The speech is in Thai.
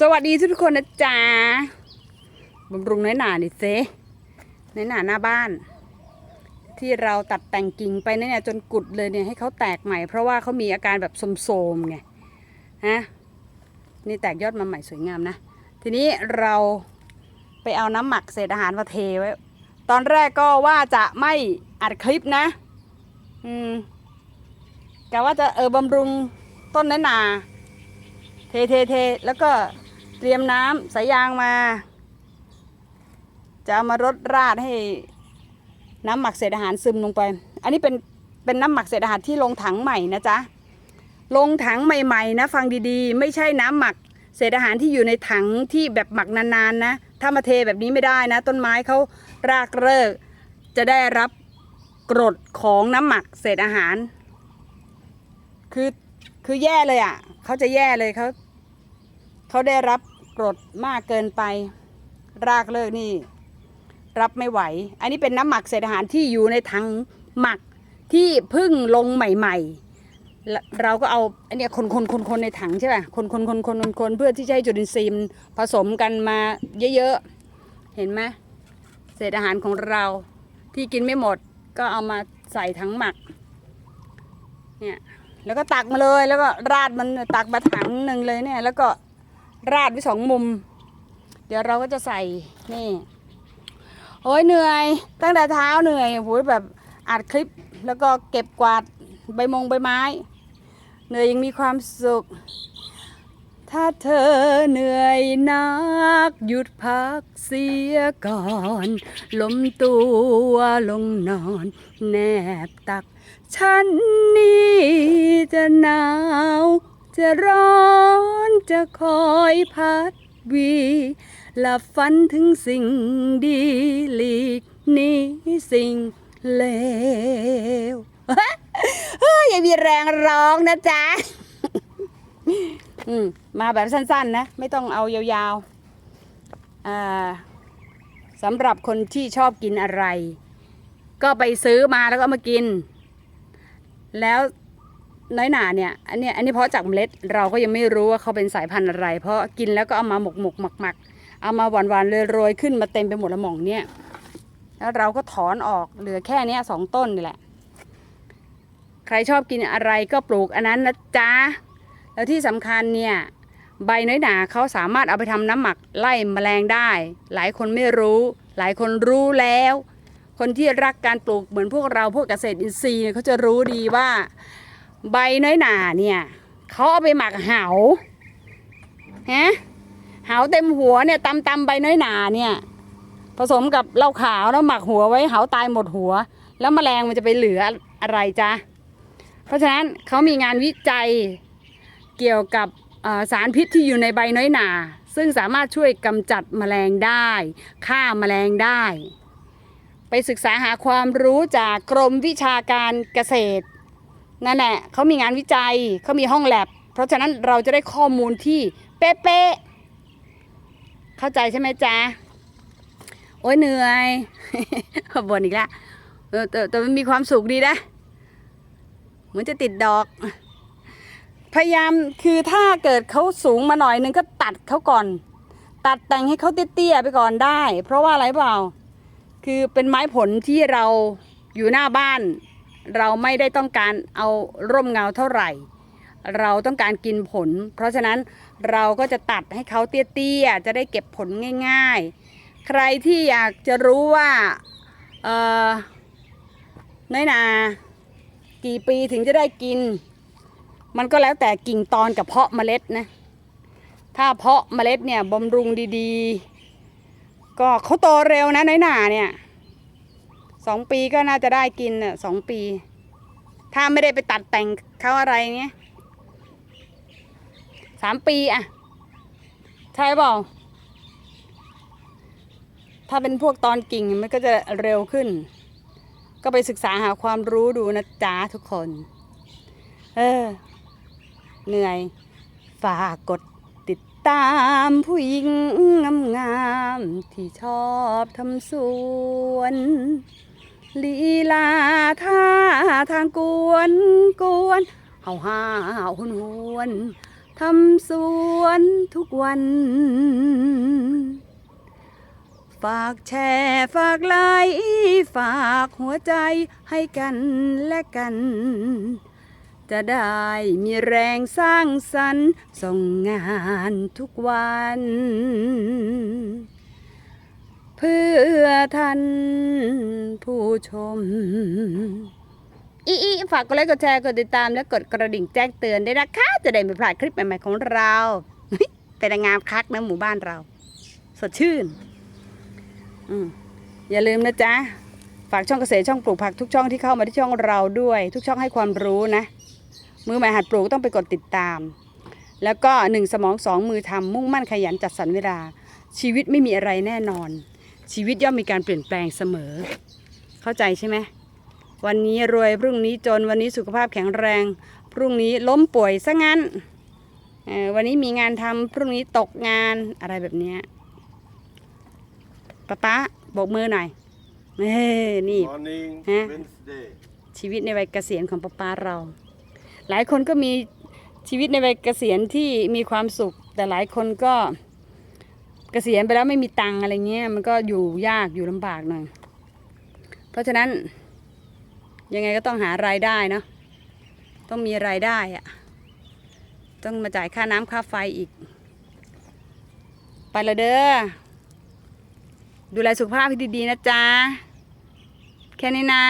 สวัสดีทุกคนนะจ๊ะบำรุงน้อยหนาดิเซน้อยหนาหน้าบ้าน ที่เราตัดแต่งกิ่งไปเนี่ยจนกุดเลยเนี่ยให้เขาแตกใหม่ เพราะว่าเขามีอาการแบบโสมๆไงฮะนี่แตกยอดมาใหม่สวยงามนะ ทีนี้เราไปเอาน้ำหมักเศษอาหารมาเทไว้ ตอนแรกก็ว่าจะไม่อัดคลิปนะ อืมกะว่าจะเออบำรุงต้นน้อยหนาเทเทเทแล้วก็ เตรียมน้ำสายยางมา จะเอามารดราดให้น้ำหมักเศษอาหารซึมลงไป อันนี้เป็นเป็นน้ำหมักเศษอาหารที่ลงถังใหม่นะจ๊ะ ลงถังใหม่ๆนะฟังดีๆ ไม่ใช่น้ำหมักเศษอาหารที่อยู่ในถังที่แบบหมักนานๆนะ ถ้ามาเทแบบนี้ไม่ได้นะ ต้นไม้เขารากเริกจะได้รับกรดของน้ำหมักเศษอาหาร คือคือแย่เลยอะเขาจะแย่เลยเขา เขาได้รับกรดมากเกินไป รากเลิกนี่ รับไม่ไหว อันนี้เป็นน้ำหมักเศษอาหารที่อยู่ในถังหมักที่เพึ่งลงใหม่ ๆ เราก็เอาอันนี้คนคนคนคนในถังใช่ป่ะคนคนคนคนคนคนเพื่อที่จะให้จุลินทรีย์ผสมกันมาเยอะๆ เห็นไหมเศษอาหารของเราที่กินไม่หมดก็เอามาใส่ถังหมักเนี่ยแล้วก็ตักมาเลยแล้วก็ราดมันตักมาถังหนึ่งเลยเนี่ย แล้วก็ ราดไว้สองมุม เดี๋ยวเราก็จะใส่นี่ โอ้ยเหนื่อย ตั้งแต่เท้าเหนื่อยโอ้ยแบบอัดคลิปแล้วก็เก็บกวาดใบมงใบไม้ เหนื่อยยังมีความสุข ถ้าเธอเหนื่อยนัก หยุดพักเสียก่อนล้มตัวลงนอนแนบตัก ฉันนี่จะหนาว จะร้อนจะคอยพัดวีหลับฝันถึงสิ่งดีหลีกนี้สิ่งเลวเฮ้ยอย่ามีแรงร้องนะจ๊ะอืมมาแบบสั้นๆนะ ไม่ต้องเอายาวๆอ่าสำหรับคนที่ชอบกินอะไร ก็ไปซื้อมาแล้วก็มากิน แล้ว น้อยหนาเนี่ยอันนี้อันนี้เพราะจากเมล็ดเราก็ยังไม่รู้ว่าเขาเป็นสายพันธุ์อะไร เพราะกินแล้วก็เอามาหมกหมกหมักหมักเอามาหวานหวานๆโรยขึ้นมาเต็มไปหมดละหม่องเนี่ยแล้วเราก็ถอนออกเหลือแค่นี้สองต้นนี่แหละ ใครชอบกินอะไรก็ปลูกอันนั้นนะจ๊ะแล้วที่สำคัญเนี่ยใบน้อยหนาเขาสามารถเอาไปทำน้ำหมักไล่แมลงได้ หลายคนไม่รู้ หลายคนรู้แล้ว คนที่รักการปลูกเหมือนพวกเราพวกเกษตรอินทรีย์เขาจะรู้ดีว่า ใบน้อยหนาเนี่ยเขาเอาไปหมักเหาฮะเหาเต็มหัวเนี่ยตำตำใบน้อยหนาเนี่ย ผสมกับเหล้าขาวแล้วหมักหัวไว้เหาตายหมดหัว แล้วแมลงมันจะไปเหลืออะไรจ๊ะเพราะฉะนั้นเขามีงานวิจัยเกี่ยวกับสารพิษที่อยู่ในใบน้อยหนา ซึ่งสามารถช่วยกำจัดแมลงได้ฆ่าแมลงได้ ไปศึกษาหาความรู้จากกรมวิชาการเกษตร นั่นแหละเขามีงานวิจัยเขามีห้องแลบ เพราะฉะนั้นเราจะได้ข้อมูลที่เป๊ะๆเข้าใจใช่ไหมจ๊ะ โอ้ยเหนื่อยบ่นอีกแล้วแต่แต่มันมีความสุขดีนะ เหมือนจะติดดอก พยายามคือถ้าเกิดเขาสูงมาหน่อยนึงก็ตัดเขาก่อน ตัดแต่งให้เขาเตี้ยๆไปก่อนได้ เพราะว่าอะไรเปล่า คือเป็นไม้ผลที่เราอยู่หน้าบ้าน เราไม่ได้ต้องการเอาร่มเงาเท่าไหร่ เราต้องการกินผล เพราะฉะนั้นเราก็จะตัดให้เขาเตี้ยๆจะได้เก็บผลง่าย ๆ ใครที่อยากจะรู้ว่าเออน้อยนา กี่ปีถึงจะได้กิน มันก็แล้วแต่กิ่งตอนกับเพาะเมล็ดนะถ้าเพาะเมล็ดเนี่ยบำรุงดีๆ ก็เขาโตเร็วนะน้อยนาเนี่ย สองปีก็น่าจะได้กินน่ะสองปี ถ้าไม่ได้ไปตัดแต่งเขาอะไรเงี้ยสามปีอะใช่เปล่าถ้าเป็นพวกตอนกิ่งมันก็จะเร็วขึ้น ก็ไปศึกษาหาความรู้ดูนะจ๊ะทุกคน เออ เหนื่อย ฝากกดติดตามผู้หญิงงามๆที่ชอบทำสวน ลีลาท่าทางกวนกวนเฮาห้าหุนหวนทำสวนทุกวัน ฝากแชร์ฝากไลค์ฝากหัวใจให้กันและกัน จะได้มีแรงสร้างสรรค์ส่งงานทุกวัน เพื่อท่านผู้ชม อีอีฝากกดไลค์กดแชร์กดติดตามและกดกระดิ่งแจ้งเตือนด้วยนะคะ จะได้ไม่พลาดคลิปใหม่ๆของเราเป็นงามคักนะหมู่บ้านเรา สดชื่นอืมอย่าลืมนะจ๊ะ ฝากช่องเกษตรช่องปลูกผักทุกช่องที่เข้ามาที่ช่องเราด้วย ทุกช่องให้ความรู้นะ มือใหม่หัดปลูกต้องไปกดติดตาม แล้วก็หนึ่งสมองสองมือทำมุ่งมั่นขยันจัดสรรเวลาชีวิตไม่มีอะไรแน่นอน ชีวิตย่อมมีการเปลี่ยนแปลงเสมอ เข้าใจใช่ไหมวันนี้รวยพรุ่งนี้จนวันนี้สุขภาพแข็งแรง พรุ่งนี้ล้มป่วยซะงั้นเอ่อวันนี้มีงานทำพรุ่งนี้ตกงานอะไรแบบเนี้ยป๊าป๊าโบกมือหน่อยเอ้นี่ Morning, Huh? Wednesday. ชีวิตในวัยเกษียณของป๊าป๊าเรา หลายคนก็มีชีวิตในวัยเกษียณที่มีความสุข แต่หลายคนก็ เกษียณไปแล้วไม่มีตังอะไรเงี้ยมันก็อยู่ยากอยู่ลำบากหน่อยเพราะฉะนั้น ยังไงก็ต้องหารายได้เนาะต้องมีรายได้อะต้องมาจ่ายค่าน้ำค่าไฟอีก ไปละเด้อดูแลสุขภาพให้ดีๆนะจ๊ะ แค่นี้นะ